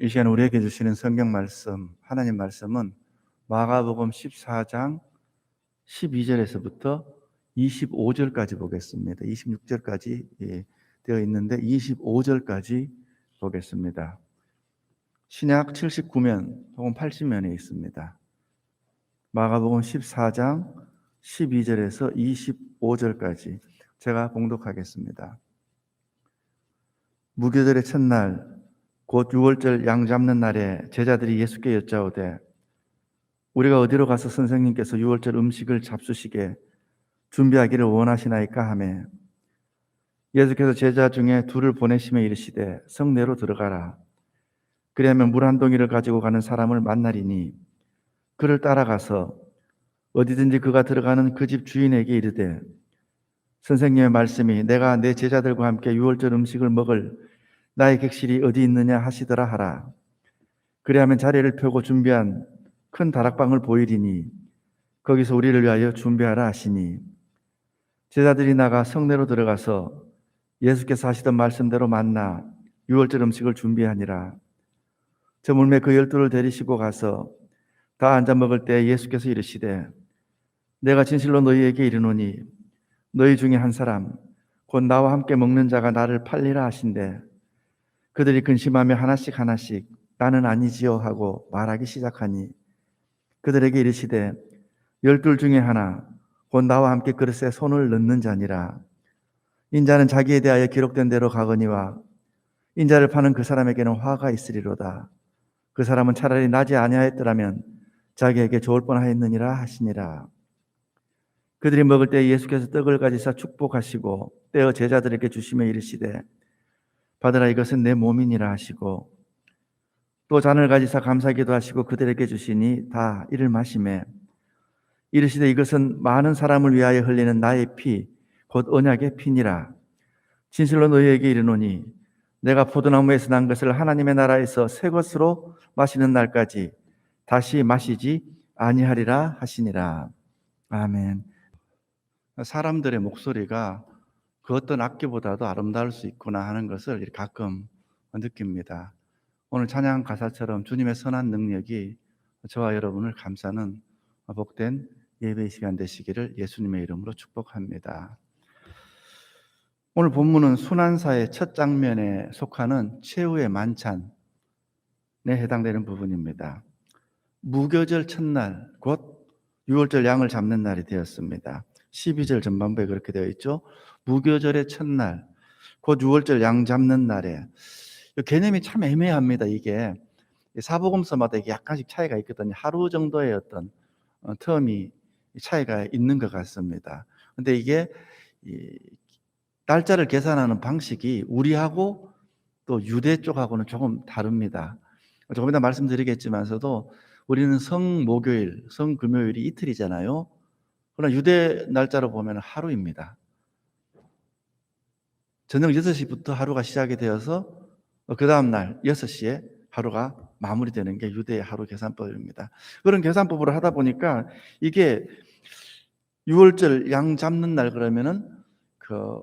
이 시간 우리에게 주시는 성경 말씀, 하나님 말씀은 마가복음 14장 12절에서부터 25절까지 보겠습니다. 26절까지 예, 되어 있는데 25절까지 보겠습니다. 신약 79면 혹은 80면에 있습니다. 마가복음 14장 12절에서 25절까지 제가 봉독하겠습니다. 무교절의 첫날 곧 6월절 양 잡는 날에 제자들이 예수께 여짜오되 우리가 어디로 가서 선생님께서 6월절 음식을 잡수시게 준비하기를 원하시나이까 하매 예수께서 제자 중에 둘을 보내심에 이르시되 성내로 들어가라. 그리하면 물 한 동이를 가지고 가는 사람을 만나리니 그를 따라가서 어디든지 그가 들어가는 그 집 주인에게 이르되 선생님의 말씀이 내가 내 제자들과 함께 6월절 음식을 먹을 나의 객실이 어디 있느냐 하시더라 하라. 그리하면 자리를 펴고 준비한 큰 다락방을 보이리니 거기서 우리를 위하여 준비하라 하시니 제자들이 나가 성내로 들어가서 예수께서 하시던 말씀대로 만나 6월절 음식을 준비하니라. 저 물매 그 열두를 데리시고 가서 다 앉아 먹을 때 예수께서 이르시되 내가 진실로 너희에게 이르노니 너희 중에 한 사람 곧 나와 함께 먹는 자가 나를 팔리라 하신대 그들이 근심하며 하나씩 하나씩 나는 아니지요 하고 말하기 시작하니 그들에게 이르시되 열둘 중에 하나 곧 나와 함께 그릇에 손을 넣는 자니라. 인자는 자기에 대하여 기록된 대로 가거니와 인자를 파는 그 사람에게는 화가 있으리로다. 그 사람은 차라리 나지 아니하였더라면 자기에게 좋을 뻔하였느니라 하시니라. 그들이 먹을 때 예수께서 떡을 가지사 축복하시고 떼어 제자들에게 주시며 이르시되 받으라 이것은 내 몸이니라 하시고 또 잔을 가지사 감사기도 하시고 그들에게 주시니 다 이를 마시매 이르시되 이것은 많은 사람을 위하여 흘리는 나의 피 곧 언약의 피니라. 진실로 너희에게 이르노니 내가 포도나무에서 난 것을 하나님의 나라에서 새 것으로 마시는 날까지 다시 마시지 아니하리라 하시니라. 아멘. 사람들의 목소리가 그 어떤 악기보다도 아름다울 수 있구나 하는 것을 가끔 느낍니다. 오늘 찬양 가사처럼 주님의 선한 능력이 저와 여러분을 감싸는 복된 예배 시간 되시기를 예수님의 이름으로 축복합니다. 오늘 본문은 순환사의 첫 장면에 속하는 최후의 만찬에 해당되는 부분입니다. 무교절 첫날, 곧 6월절 양을 잡는 날이 되었습니다. 12절 전반부에 그렇게 되어 있죠. 무교절의 첫날, 곧 6월절 양 잡는 날에 개념이 참 애매합니다. 이게 사복음서마다 이게 약간씩 차이가 있거든요. 하루 정도의 어떤 어, 텀이 차이가 있는 것 같습니다. 근데 이게 날짜를 계산하는 방식이 우리하고 또 유대 쪽하고는 조금 다릅니다. 조금 이따 말씀드리겠지만서도 우리는 성목요일, 성금요일이 이틀이잖아요. 그러나 유대 날짜로 보면 하루입니다. 저녁 6시부터 하루가 시작이 되어서 그 다음날 6시에 하루가 마무리되는 게 유대의 하루 계산법입니다. 그런 계산법으로 하다 보니까 이게 6월절 양 잡는 날 그러면은 그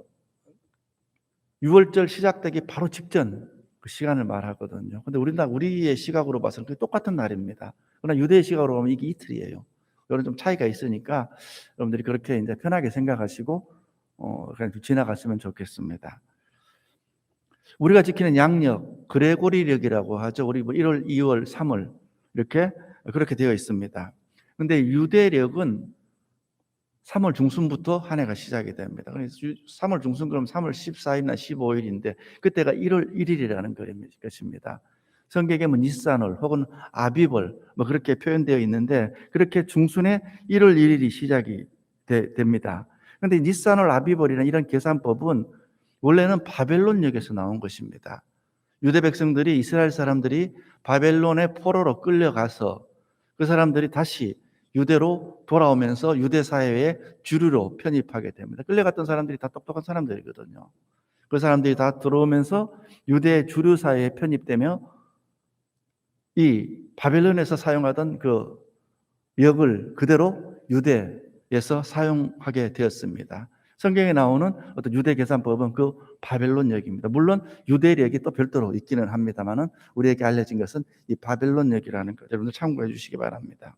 6월절 시작되기 바로 직전 그 시간을 말하거든요. 근데 우리나 우리의 시각으로 봐서는 똑같은 날입니다. 그러나 유대의 시각으로 보면 이게 이틀이에요. 이런 좀 차이가 있으니까 여러분들이 그렇게 이제 편하게 생각하시고 어 그냥 지나갔으면 좋겠습니다. 우리가 지키는 양력, 그레고리력이라고 하죠. 우리 뭐 1월, 2월, 3월 이렇게 그렇게 되어 있습니다. 근데 유대력은 3월 중순부터 한 해가 시작이 됩니다. 그래서 3월 중순 그럼 3월 14일이나 15일인데 그때가 1월 1일이라는 것입니다. 성경에 뭐 니산월 혹은 아비벌 뭐 그렇게 표현되어 있는데 그렇게 중순에 1월 1일이 시작이 되, 됩니다. 그런데 니산월 아비벌이라는 이런 계산법은 원래는 바벨론 역에서 나온 것입니다. 유대 백성들이 이스라엘 사람들이 바벨론의 포로로 끌려가서 그 사람들이 다시 유대로 돌아오면서 유대 사회의 주류로 편입하게 됩니다. 끌려갔던 사람들이 다 똑똑한 사람들이거든요. 그 사람들이 다 들어오면서 유대 주류 사회에 편입되며 이 바벨론에서 사용하던 그 역을 그대로 유대에서 사용하게 되었습니다. 성경에 나오는 어떤 유대 계산법은 그 바벨론 역입니다. 물론 유대력이 또 별도로 있기는 합니다만은 우리에게 알려진 것은 이 바벨론 역이라는 것 여러분들 참고해 주시기 바랍니다.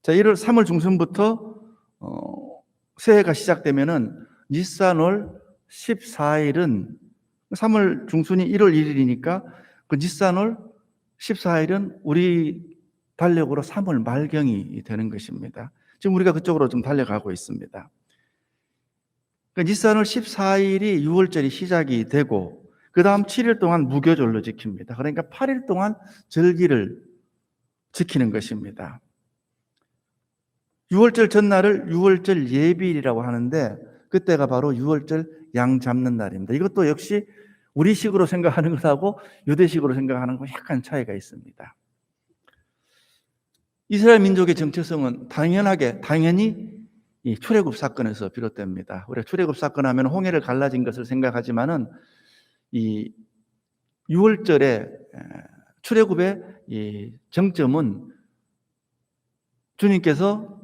자, 1월 3월 중순부터 어, 새해가 시작되면은 니산월 14일은 3월 중순이 1월 1일이니까 그 니산월 14일은 우리 달력으로 3월 말경이 되는 것입니다. 지금 우리가 그쪽으로 좀 달려가고 있습니다. 그 니산월 14일이 6월절이 시작이 되고 그 다음 7일 동안 무교절로 지킵니다. 그러니까 8일 동안 절기를 지키는 것입니다. 6월절 전날을 6월절 예비일이라고 하는데 그때가 바로 6월절 양 잡는 날입니다. 이것도 역시 우리식으로 생각하는 것하고 유대식으로 생각하는 것 약간 차이가 있습니다. 이스라엘 민족의 정체성은 당연하게 당연히 이 출애굽 사건에서 비롯됩니다. 우리가 출애굽 사건 하면 홍해를 갈라진 것을 생각하지만은 이 6월절에 출애굽의 이 정점은 주님께서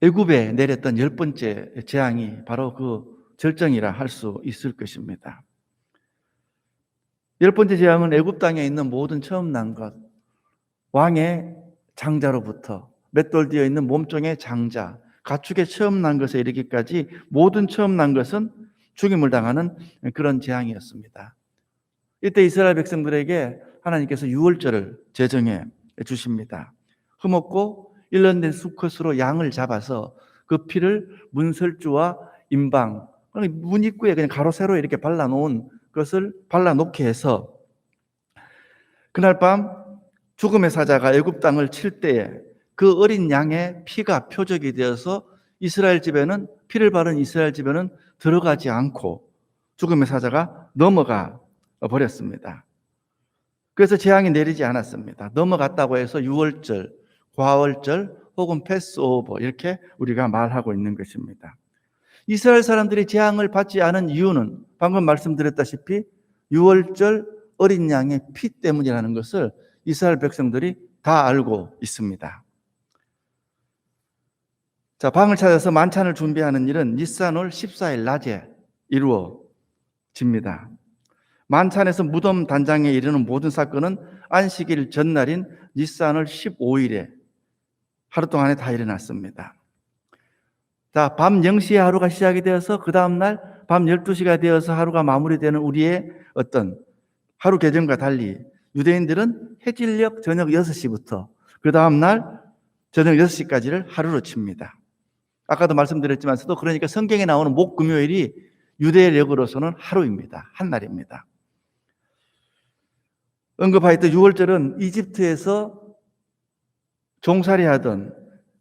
애굽에 내렸던 열 번째 재앙이 바로 그 절정이라 할 수 있을 것입니다. 열 번째 재앙은 애굽 땅에 있는 모든 처음 난 것, 왕의 장자로부터 맷돌 되어 있는 몸종의 장자, 가축의 처음 난 것에 이르기까지 모든 처음 난 것은 죽임을 당하는 그런 재앙이었습니다. 이때 이스라엘 백성들에게 하나님께서 유월절을 제정해 주십니다. 흠없고 1년 된 수컷으로 양을 잡아서 그 피를 문설주와 임방, 문 입구에 그냥 가로 세로 이렇게 발라놓은 것을 발라놓게 해서 그날 밤 죽음의 사자가 애굽 땅을 칠 때에 그 어린 양의 피가 표적이 되어서 이스라엘 집에는 피를 바른 이스라엘 집에는 들어가지 않고 죽음의 사자가 넘어가 버렸습니다. 그래서 재앙이 내리지 않았습니다. 넘어갔다고 해서 6월절, 과월절 혹은 패스오버 이렇게 우리가 말하고 있는 것입니다. 이스라엘 사람들이 재앙을 받지 않은 이유는 방금 말씀드렸다시피 6월절 어린 양의 피 때문이라는 것을 이스라엘 백성들이 다 알고 있습니다. 자, 방을 찾아서 만찬을 준비하는 일은 니산월 14일 낮에 이루어집니다. 만찬에서 무덤 단장에 이르는 모든 사건은 안식일 전날인 니산월 15일에 하루 동안에 다 일어났습니다. 자, 밤 0시에 하루가 시작이 되어서 그 다음날 밤 12시가 되어서 하루가 마무리되는 우리의 어떤 하루 개정과 달리 유대인들은 해질녘 저녁 6시부터 그 다음날 저녁 6시까지를 하루로 칩니다. 아까도 말씀드렸지만서도 그러니까 성경에 나오는 목 금요일이 유대력으로서는 하루입니다. 한 날입니다. 언급하였던 6월절은 이집트에서 종살이 하던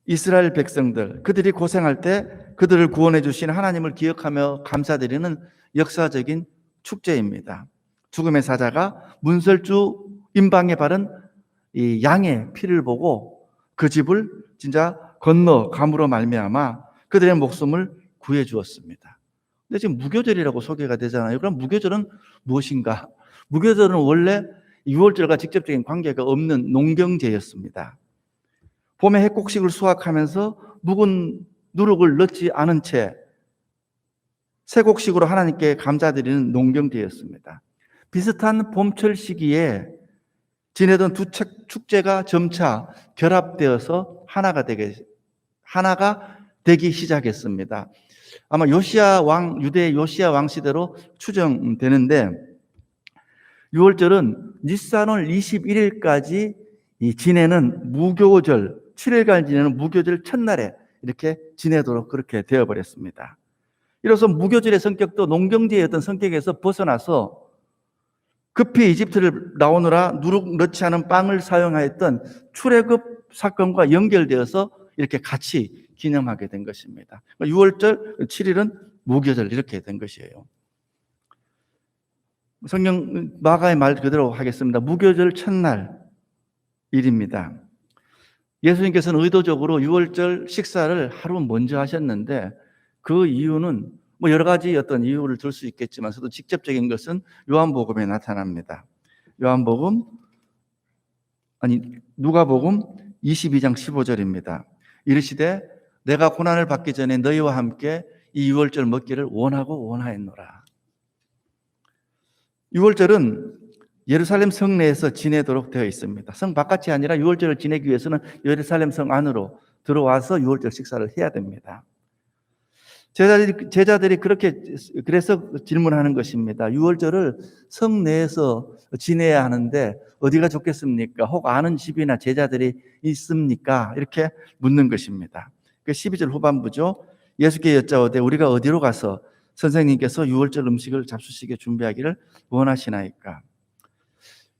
이스라엘 백성들, 그들이 고생할 때 그들을 구원해 주신 하나님을 기억하며 감사드리는 역사적인 축제입니다. 죽음의 사자가 문설주 임방에 바른 이 양의 피를 보고 그 집을 진짜 건너 감으로 말미암아 그들의 목숨을 구해 주었습니다. 근데 지금 무교절이라고 소개가 되잖아요. 그럼 무교절은 무엇인가? 무교절은 원래 6월절과 직접적인 관계가 없는 농경제였습니다. 봄에 핵곡식을 수확하면서 묵은 누룩을 넣지 않은 채 새곡식으로 하나님께 감사드리는 농경제였습니다. 비슷한 봄철 시기에 지내던 두 축제가 점차 결합되어서 하나가 되게 하나가 되기 시작했습니다. 아마 요시아 왕 유대 요시아 왕 시대로 추정되는데 6월절은 니산월 21일까지 지내는 무교절 7일간 지내는 무교절 첫날에 이렇게 지내도록 그렇게 되어버렸습니다. 이로써 무교절의 성격도 농경제의 어떤 성격에서 벗어나서 급히 이집트를 나오느라 누룩 넣지 않은 빵을 사용하였던 출애굽 사건과 연결되어서 이렇게 같이 기념하게 된 것입니다. 6월절 7일은 무교절 이렇게 된 것이에요. 성경 마가의 말 그대로 하겠습니다. 무교절 첫날 일입니다. 예수님께서는 의도적으로 6월절 식사를 하루 먼저 하셨는데 그 이유는 뭐 여러 가지 어떤 이유를 들 수 있겠지만 서도 직접적인 것은 요한복음에 나타납니다. 요한복음 아니 누가복음 22장 15절입니다. 이르시되 내가 고난을 받기 전에 너희와 함께 이 유월절 먹기를 원하고 원하였노라. 유월절은 예루살렘 성내에서 지내도록 되어 있습니다. 성 바깥이 아니라 유월절을 지내기 위해서는 예루살렘 성 안으로 들어와서 유월절 식사를 해야 됩니다. 제자들이, 제자들이 그렇게 그래서 질문하는 것입니다. 유월절을 성 내에서 지내야 하는데 어디가 좋겠습니까? 혹 아는 집이나 제자들이 있습니까? 이렇게 묻는 것입니다. 그 12절 후반부죠. 예수께 여짜오되 우리가 어디로 가서 선생님께서 유월절 음식을 잡수시게 준비하기를 원하시나이까?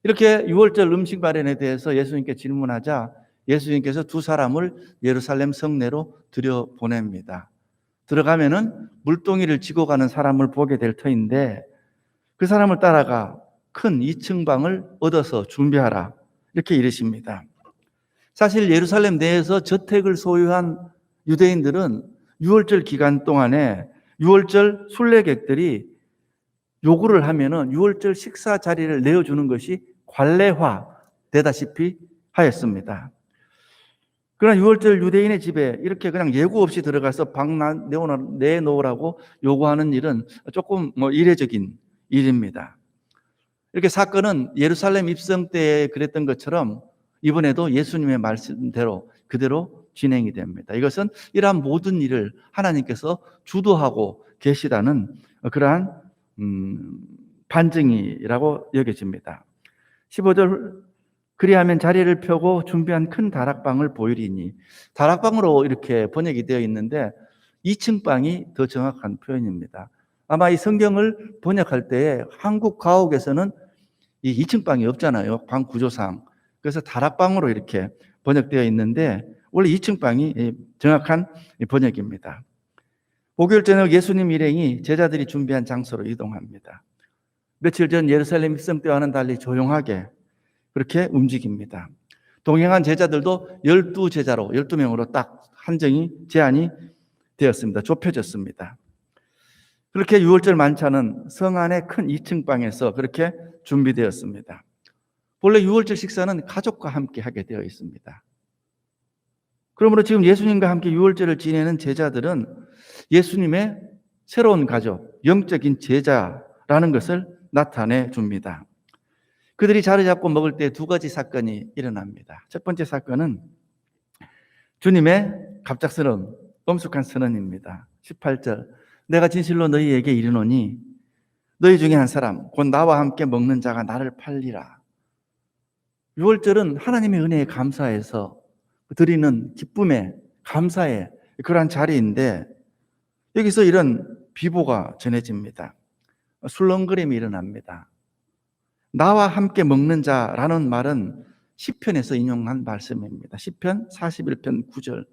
이렇게 유월절 음식 마련에 대해서 예수님께 질문하자 예수님께서 두 사람을 예루살렘 성내로 들여 보냅니다. 들어가면은 물동이를 지고 가는 사람을 보게 될 터인데 그 사람을 따라가 큰 2층 방을 얻어서 준비하라. 이렇게 이르십니다. 사실 예루살렘 내에서 저택을 소유한 유대인들은 6월절 기간 동안에 6월절 순례객들이 요구를 하면은 6월절 식사 자리를 내어주는 것이 관례화 되다시피 하였습니다. 그러나 6월절 유대인의 집에 이렇게 그냥 예고 없이 들어가서 방 내놓으라고 요구하는 일은 조금 뭐 이례적인 일입니다. 이렇게 사건은 예루살렘 입성 때 그랬던 것처럼 이번에도 예수님의 말씀대로 그대로 진행이 됩니다. 이것은 이러한 모든 일을 하나님께서 주도하고 계시다는 그러한 음, 반증이라고 여겨집니다. 15절 그리하면 자리를 펴고 준비한 큰 다락방을 보이리니 다락방으로 이렇게 번역이 되어 있는데 2층 방이 더 정확한 표현입니다. 아마 이 성경을 번역할 때에 한국 가옥에서는 이 2층 방이 없잖아요. 방 구조상. 그래서 다락방으로 이렇게 번역되어 있는데 원래 2층 방이 정확한 번역입니다. 목요일 저녁 예수님 일행이 제자들이 준비한 장소로 이동합니다. 며칠 전 예루살렘 입성 때와는 달리 조용하게 그렇게 움직입니다. 동행한 제자들도 12 제자로 12명으로 딱 한정이 제한이 되었습니다. 좁혀졌습니다. 그렇게 6월절 만찬은 성 안의 큰 2층 방에서 그렇게 준비되었습니다. 본래 6월절 식사는 가족과 함께 하게 되어 있습니다. 그러므로 지금 예수님과 함께 6월절을 지내는 제자들은 예수님의 새로운 가족, 영적인 제자라는 것을 나타내 줍니다. 그들이 자리 잡고 먹을 때 두 가지 사건이 일어납니다. 첫 번째 사건은 주님의 갑작스러운 엄숙한 선언입니다. 18절. 내가 진실로 너희에게 이르노니 너희 중에 한 사람 곧 나와 함께 먹는 자가 나를 팔리라. 6월절은 하나님의 은혜에 감사해서 드리는 기쁨에 감사의 그러한 자리인데 여기서 이런 비보가 전해집니다. 술렁거림이 일어납니다. 나와 함께 먹는 자라는 말은 시편에서 인용한 말씀입니다. 시편 41편 9절.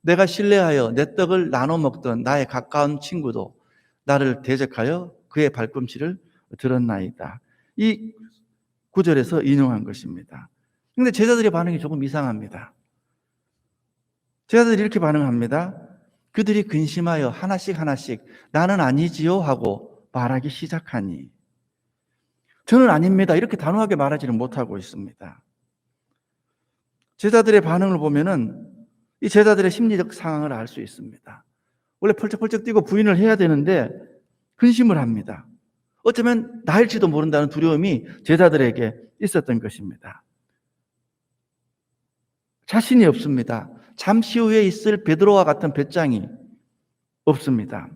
내가 신뢰하여 내 떡을 나눠 먹던 나의 가까운 친구도 나를 대적하여 그의 발꿈치를 들었나이다. 이 구절에서 인용한 것입니다. 근데 제자들의 반응이 조금 이상합니다. 제자들이 이렇게 반응합니다. 그들이 근심하여 하나씩 하나씩 나는 아니지요 하고 말하기 시작하니 저는 아닙니다. 이렇게 단호하게 말하지는 못하고 있습니다. 제자들의 반응을 보면은 이 제자들의 심리적 상황을 알 수 있습니다. 원래 펄쩍펄쩍 뛰고 부인을 해야 되는데 근심을 합니다. 어쩌면 나일지도 모른다는 두려움이 제자들에게 있었던 것입니다. 자신이 없습니다. 잠시 후에 있을 베드로와 같은 배짱이 없습니다.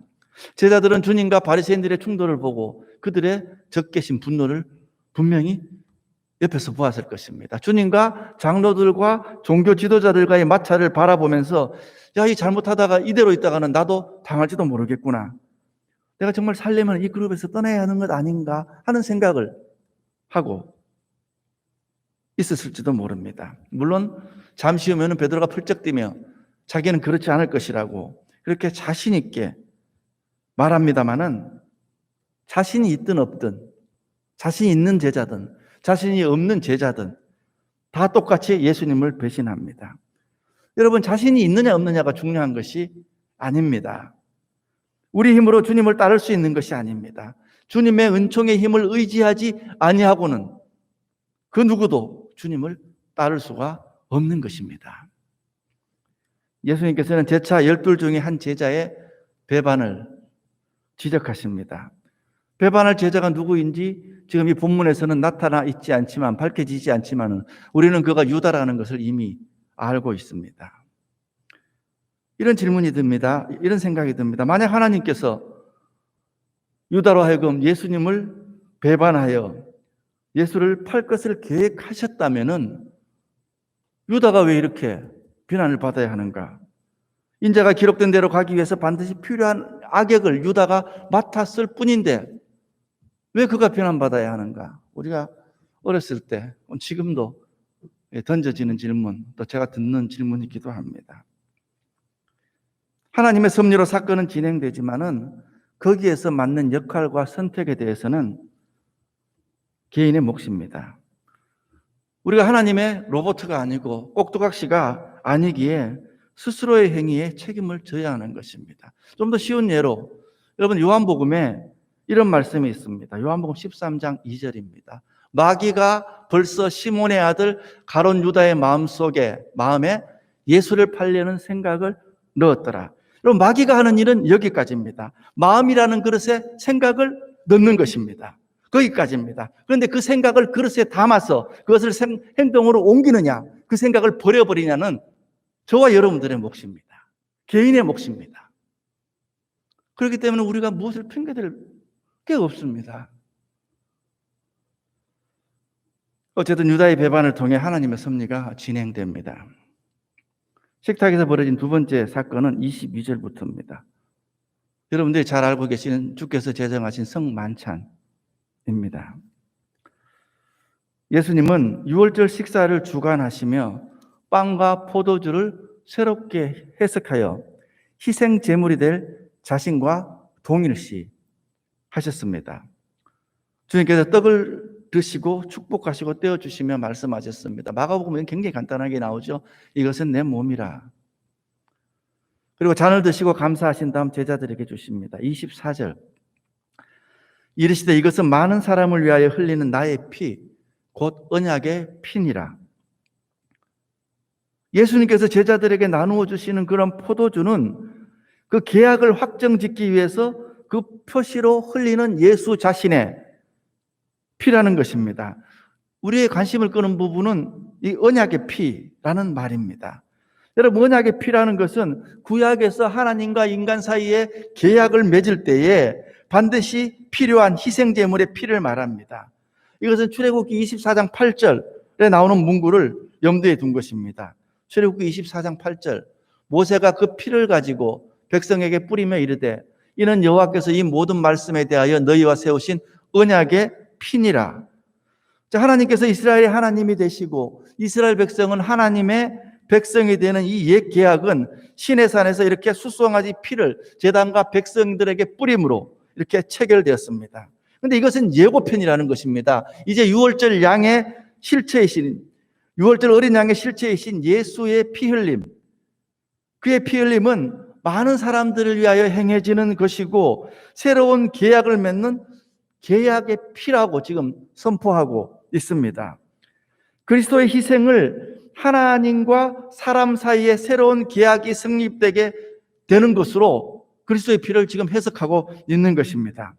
제자들은 주님과 바리새인들의 충돌을 보고 그들의 적개심 분노를 분명히 옆에서 보았을 것입니다. 주님과 장로들과 종교 지도자들과의 마찰을 바라보면서 야, 이 잘못하다가 이대로 있다가는 나도 당할지도 모르겠구나. 내가 정말 살려면 이 그룹에서 떠나야 하는 것 아닌가 하는 생각을 하고 있었을지도 모릅니다. 물론 잠시 후면은 베드로가 풀쩍 뛰며 자기는 그렇지 않을 것이라고 그렇게 자신 있게 말합니다만은 자신이 있든 없든 자신이 있는 제자든 자신이 없는 제자든 다 똑같이 예수님을 배신합니다. 여러분 자신이 있느냐 없느냐가 중요한 것이 아닙니다. 우리 힘으로 주님을 따를 수 있는 것이 아닙니다. 주님의 은총의 힘을 의지하지 아니하고는 그 누구도 주님을 따를 수가 없는 것입니다. 예수님께서는 제차 열둘 중에 한 제자의 배반을 지적하십니다. 배반할 제자가 누구인지 지금 이 본문에서는 나타나 있지 않지만 밝혀지지 않지만 우리는 그가 유다라는 것을 이미 알고 있습니다. 이런 질문이 듭니다. 이런 생각이 듭니다. 만약 하나님께서 유다로 하여금 예수님을 배반하여 예수를 팔 것을 계획하셨다면은 유다가 왜 이렇게 비난을 받아야 하는가? 인자가 기록된 대로 가기 위해서 반드시 필요한 악역을 유다가 맡았을 뿐인데 왜 그가 비난받아야 하는가? 우리가 어렸을 때 지금도 던져지는 질문, 또 제가 듣는 질문이기도 합니다. 하나님의 섭리로 사건은 진행되지만은 거기에서 맞는 역할과 선택에 대해서는 개인의 몫입니다. 우리가 하나님의 로봇가 아니고 꼭두각시가 아니기에 스스로의 행위에 책임을 져야 하는 것입니다. 좀 더 쉬운 예로 여러분 요한복음에 이런 말씀이 있습니다. 요한복음 13장 2절입니다. 마귀가 벌써 시몬의 아들 가론 유다의 마음속에 마음에 예수를 팔려는 생각을 넣었더라. 여러분 마귀가 하는 일은 여기까지입니다. 마음이라는 그릇에 생각을 넣는 것입니다. 거기까지입니다. 그런데 그 생각을 그릇에 담아서 그것을 생- 행동으로 옮기느냐, 그 생각을 버려버리냐는 저와 여러분들의 몫입니다. 개인의 몫입니다. 그렇기 때문에 우리가 무엇을 핑계댈 게 없습니다. 어쨌든 유다의 배반을 통해 하나님의 섭리가 진행됩니다. 식탁에서 벌어진 두 번째 사건은 22절부터입니다. 여러분들이 잘 알고 계시는 주께서 제정하신 성만찬입니다. 예수님은 6월절 식사를 주관하시며 빵과 포도주를 새롭게 해석하여 희생 제물이 될 자신과 동일시 하셨습니다. 주님께서 떡을 드시고 축복하시고 떼어 주시며 말씀하셨습니다. 마가복음은 굉장히 간단하게 나오죠. 이것은 내 몸이라. 그리고 잔을 드시고 감사하신 다음 제자들에게 주십니다. 24절. 이르시되 이것은 많은 사람을 위하여 흘리는 나의 피, 곧 언약의 피니라. 예수님께서 제자들에게 나누어 주시는 그런 포도주는 그 계약을 확정 짓기 위해서 그 표시로 흘리는 예수 자신의 피라는 것입니다. 우리의 관심을 끄는 부분은 이 언약의 피라는 말입니다. 여러분, 언약의 피라는 것은 구약에서 하나님과 인간 사이에 계약을 맺을 때에 반드시 필요한 희생제물의 피를 말합니다. 이것은 출애굽기 24장 8절에 나오는 문구를 염두에 둔 것입니다. 출애굽기 24장 8절 모세가 그 피를 가지고 백성에게 뿌리며 이르되 이는 여호와께서 이 모든 말씀에 대하여 너희와 세우신 언약의 피니라. 자, 하나님께서 이스라엘의 하나님이 되시고 이스라엘 백성은 하나님의 백성이 되는 이 옛 계약은 신의 산에서 이렇게 수송아지 피를 제단과 백성들에게 뿌림으로 이렇게 체결되었습니다. 근데 이것은 예고편이라는 것입니다. 이제 6월절 양의 실체이신 6월절 어린 양의 실체이신 예수의 피 흘림. 그의 피 흘림은 많은 사람들을 위하여 행해지는 것이고 새로운 계약을 맺는 계약의 피라고 지금 선포하고 있습니다. 그리스도의 희생을 하나님과 사람 사이에 새로운 계약이 성립되게 되는 것으로 그리스도의 피를 지금 해석하고 있는 것입니다.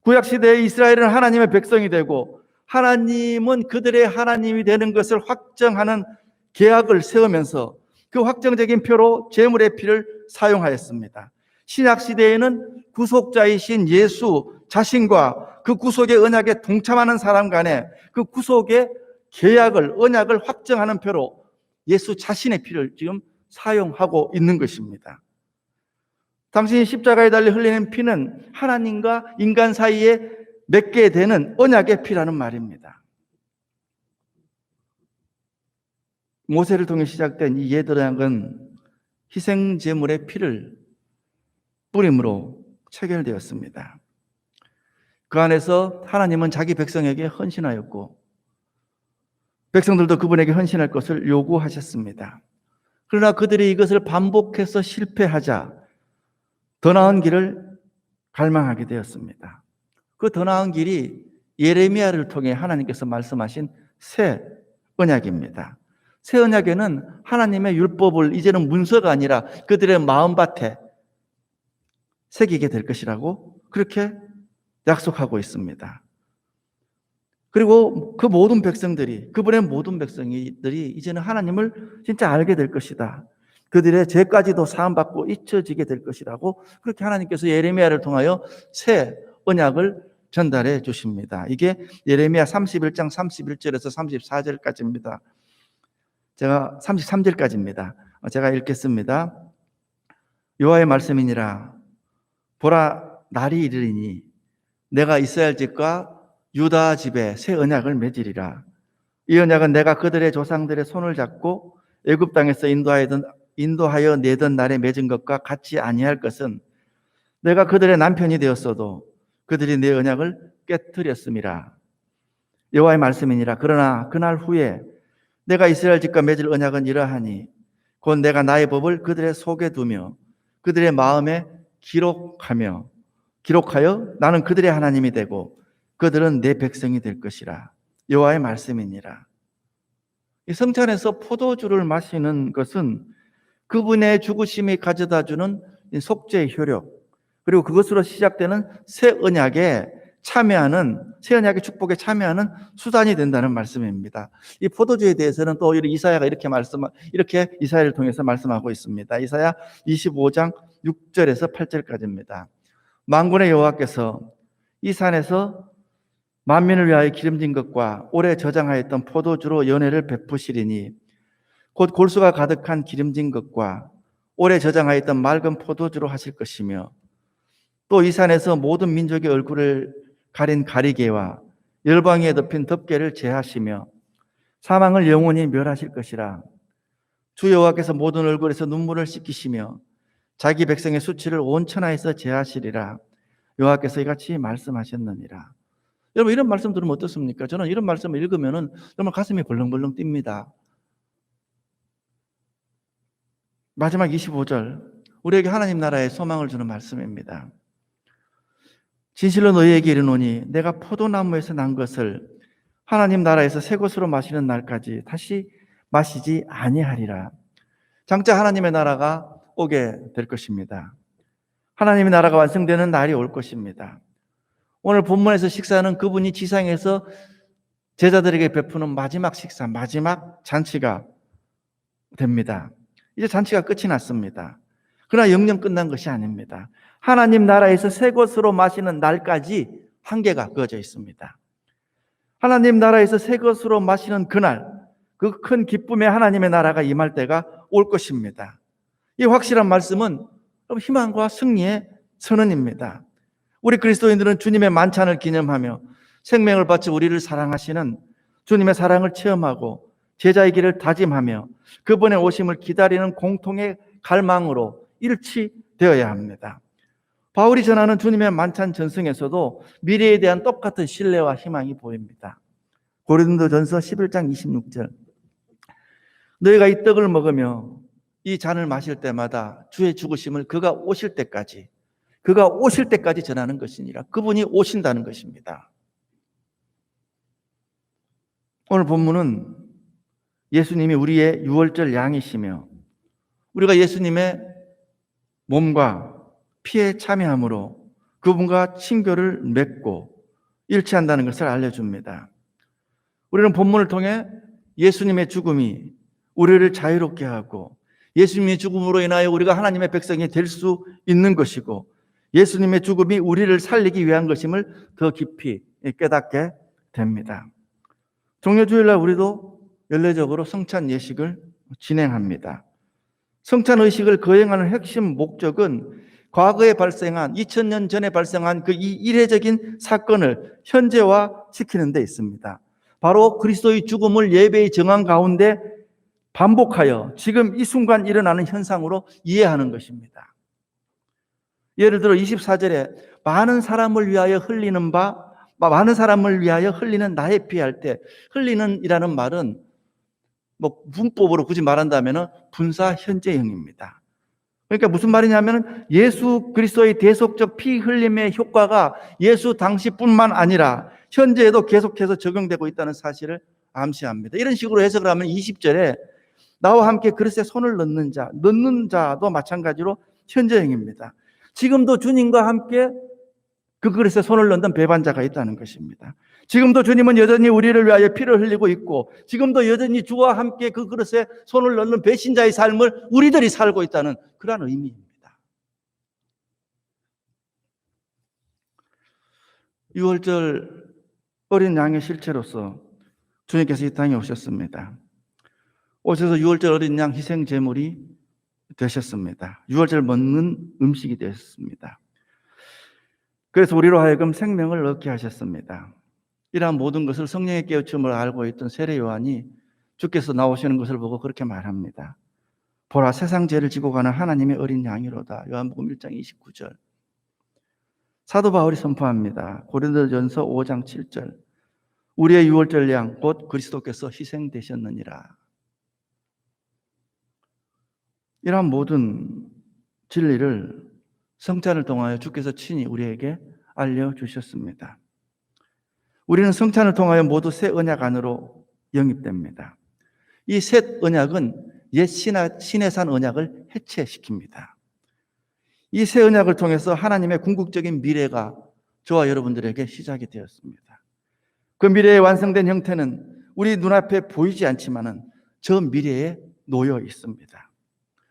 구약 시대에 이스라엘은 하나님의 백성이 되고 하나님은 그들의 하나님이 되는 것을 확정하는 계약을 세우면서 그 확정적인 표로 제물의 피를 사용하였습니다. 신약 시대에는 구속자이신 예수 자신과 그 구속의 언약에 동참하는 사람 간에 그 구속의 계약을 언약을 확정하는 표로 예수 자신의 피를 지금 사용하고 있는 것입니다. 당신이 십자가에 달려 흘리는 피는 하나님과 인간 사이에 맺게 되는 언약의 피라는 말입니다. 모세를 통해 시작된 이 예드락은 희생 제물의 피를 뿌림으로 체결되었습니다. 그 안에서 하나님은 자기 백성에게 헌신하였고 백성들도 그분에게 헌신할 것을 요구하셨습니다. 그러나 그들이 이것을 반복해서 실패하자 더 나은 길을 갈망하게 되었습니다. 그 더 나은 길이 예레미야를 통해 하나님께서 말씀하신 새 언약입니다. 새 언약에는 하나님의 율법을 이제는 문서가 아니라 그들의 마음밭에 새기게 될 것이라고 그렇게 약속하고 있습니다. 그리고 그 모든 백성들이 그분의 모든 백성들이 이제는 하나님을 진짜 알게 될 것이다. 그들의 죄까지도 사함받고 잊혀지게 될 것이라고 그렇게 하나님께서 예레미야를 통하여 새 언약을 전달해 주십니다. 이게 예레미야 31장 31절에서 34절까지입니다. 제가 33절까지입니다. 제가 읽겠습니다. 여호와의 말씀이니라 보라 날이 이르리니 내가 이스라엘 집과 유다 집에 새 언약을 맺으리라. 이 언약은 내가 그들의 조상들의 손을 잡고 애굽 땅에서 인도하여던 인도하여 내던 날에 맺은 것과 같이 아니할 것은 내가 그들의 남편이 되었어도 그들이 내 언약을 깨뜨렸음이라. 여호와의 말씀이니라. 그러나 그날 후에 내가 이스라엘 집과 맺을 언약은 이러하니 곧 내가 나의 법을 그들의 속에 두며 그들의 마음에 기록하며 기록하여 나는 그들의 하나님이 되고 그들은 내 백성이 될 것이라. 여호와의 말씀이니라. 이 성찬에서 포도주를 마시는 것은 그분의 죽으심이 가져다 주는 속죄의 효력, 그리고 그것으로 시작되는 새 언약에 참여하는, 새 언약의 축복에 참여하는 수단이 된다는 말씀입니다. 이 포도주에 대해서는 또 이사야가 이렇게 말씀, 이렇게 이사야를 통해서 말씀하고 있습니다. 이사야 25장 6절에서 8절까지입니다. 만군의 여호와께서 이 산에서 만민을 위하여 기름진 것과 오래 저장하였던 포도주로 연회를 베푸시리니 곧 골수가 가득한 기름진 것과 오래 저장하였던 맑은 포도주로 하실 것이며 또 이 산에서 모든 민족의 얼굴을 가린 가리개와 열방에 덮인 덮개를 제하시며 사망을 영원히 멸하실 것이라 주 여호와께서 모든 얼굴에서 눈물을 씻기시며 자기 백성의 수치를 온 천하에서 제하시리라 여호와께서 이같이 말씀하셨느니라 여러분 이런 말씀 들으면 어떻습니까? 저는 이런 말씀을 읽으면은 정말 가슴이 벌렁벌렁 뜁니다. 마지막 25절 우리에게 하나님 나라의 소망을 주는 말씀입니다. 진실로 너희에게 이르노니 내가 포도나무에서 난 것을 하나님 나라에서 새 것으로 마시는 날까지 다시 마시지 아니하리라. 장차 하나님의 나라가 오게 될 것입니다. 하나님의 나라가 완성되는 날이 올 것입니다. 오늘 본문에서 식사는 그분이 지상에서 제자들에게 베푸는 마지막 식사, 마지막 잔치가 됩니다. 이제 잔치가 끝이 났습니다. 그러나 영영 끝난 것이 아닙니다. 하나님 나라에서 새 것으로 마시는 날까지 한계가 그어져 있습니다. 하나님 나라에서 새 것으로 마시는 그날, 그 큰 기쁨의 하나님의 나라가 임할 때가 올 것입니다. 이 확실한 말씀은 희망과 승리의 선언입니다. 우리 그리스도인들은 주님의 만찬을 기념하며 생명을 바쳐 우리를 사랑하시는 주님의 사랑을 체험하고 제자의 길을 다짐하며 그분의 오심을 기다리는 공통의 갈망으로 일치되어야 합니다. 바울이 전하는 주님의 만찬 전승에서도 미래에 대한 똑같은 신뢰와 희망이 보입니다. 고린도전서 11장 26절 너희가 이 떡을 먹으며 이 잔을 마실 때마다 주의 죽으심을 그가 오실 때까지 그가 오실 때까지 전하는 것이니라. 그분이 오신다는 것입니다. 오늘 본문은 예수님이 우리의 유월절 양이시며 우리가 예수님의 몸과 피에 참여함으로 그분과 친교를 맺고 일치한다는 것을 알려줍니다. 우리는 본문을 통해 예수님의 죽음이 우리를 자유롭게 하고 예수님의 죽음으로 인하여 우리가 하나님의 백성이 될 수 있는 것이고 예수님의 죽음이 우리를 살리기 위한 것임을 더 깊이 깨닫게 됩니다. 종료주일날 우리도 연례적으로 성찬 예식을 진행합니다. 성찬 의식을 거행하는 핵심 목적은 과거에 발생한 2000년 전에 발생한 그 이례적인 사건을 현재화 시키는 데 있습니다. 바로 그리스도의 죽음을 예배의 정한 가운데 반복하여 지금 이 순간 일어나는 현상으로 이해하는 것입니다. 예를 들어 24절에 많은 사람을 위하여 흘리는 바, 많은 사람을 위하여 흘리는 나의 피 할 때, 흘리는 이라는 말은 뭐 문법으로 굳이 말한다면 분사 현재형입니다. 그러니까 무슨 말이냐면 예수 그리스도의 대속적 피 흘림의 효과가 예수 당시뿐만 아니라 현재에도 계속해서 적용되고 있다는 사실을 암시합니다. 이런 식으로 해석을 하면 20절에 나와 함께 그릇에 손을 넣는 자, 넣는 자도 마찬가지로 현재형입니다. 지금도 주님과 함께 그 그릇에 손을 넣는 배반자가 있다는 것입니다. 지금도 주님은 여전히 우리를 위하여 피를 흘리고 있고, 지금도 여전히 주와 함께 그 그릇에 손을 넣는 배신자의 삶을 우리들이 살고 있다는 그러한 의미입니다. 6월절 어린 양의 실체로서 주님께서 이 땅에 오셨습니다. 오셔서 6월절 어린 양 희생 제물이 되셨습니다. 6월절 먹는 음식이 되었습니다. 그래서 우리로 하여금 생명을 얻게 하셨습니다. 이러한 모든 것을 성령의 깨우침을 알고 있던 세례 요한이 주께서 나오시는 것을 보고 그렇게 말합니다. 보라 세상 죄를 지고 가는 하나님의 어린 양이로다. 요한복음 1장 29절. 사도 바울이 선포합니다. 고린도전서 5장 7절. 우리의 유월절 양 곧 그리스도께서 희생되셨느니라. 이러한 모든 진리를 성찬을 통하여 주께서 친히 우리에게 알려 주셨습니다. 우리는 성찬을 통하여 모두 새 언약 안으로 영입됩니다. 이 새 언약은 옛 신의 산 언약을 해체시킵니다. 이 새 언약을 통해서 하나님의 궁극적인 미래가 저와 여러분들에게 시작이 되었습니다. 그 미래의 완성된 형태는 우리 눈앞에 보이지 않지만은 저 미래에 놓여 있습니다.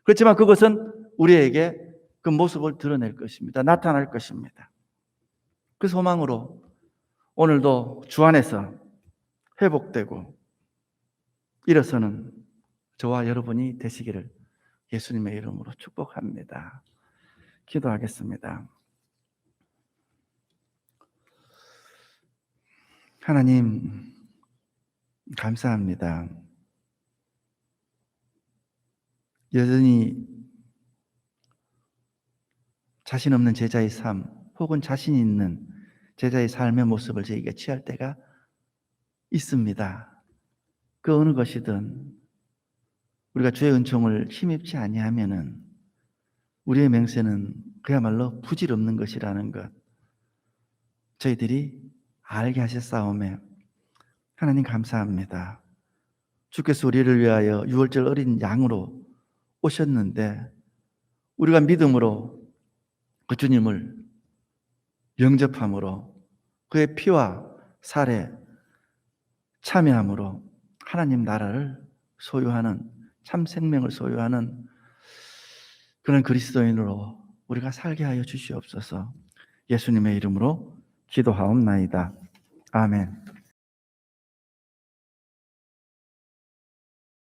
그렇지만 그것은 우리에게 그 모습을 드러낼 것입니다. 나타날 것입니다. 그 소망으로 오늘도 주 안에서 회복되고 일어서는 저와 여러분이 되시기를 예수님의 이름으로 축복합니다. 기도하겠습니다. 하나님, 감사합니다. 여전히 자신 없는 제자의 삶, 혹은 자신 있는 제자의 삶의 모습을 저희가 취할 때가 있습니다. 그 어느 것이든 우리가 주의 은총을 힘입지 아니하면은 우리의 맹세는 그야말로 부질없는 것이라는 것 저희들이 알게 하셨사오매 하나님 감사합니다. 주께서 우리를 위하여 유월절 어린 양으로 오셨는데 우리가 믿음으로 그 주님을 영접함으로 그의 피와 살에 참여함으로 하나님 나라를 소유하는 참 생명을 소유하는 그런 그리스도인으로 우리가 살게 하여 주시옵소서. 예수님의 이름으로 기도하옵나이다. 아멘.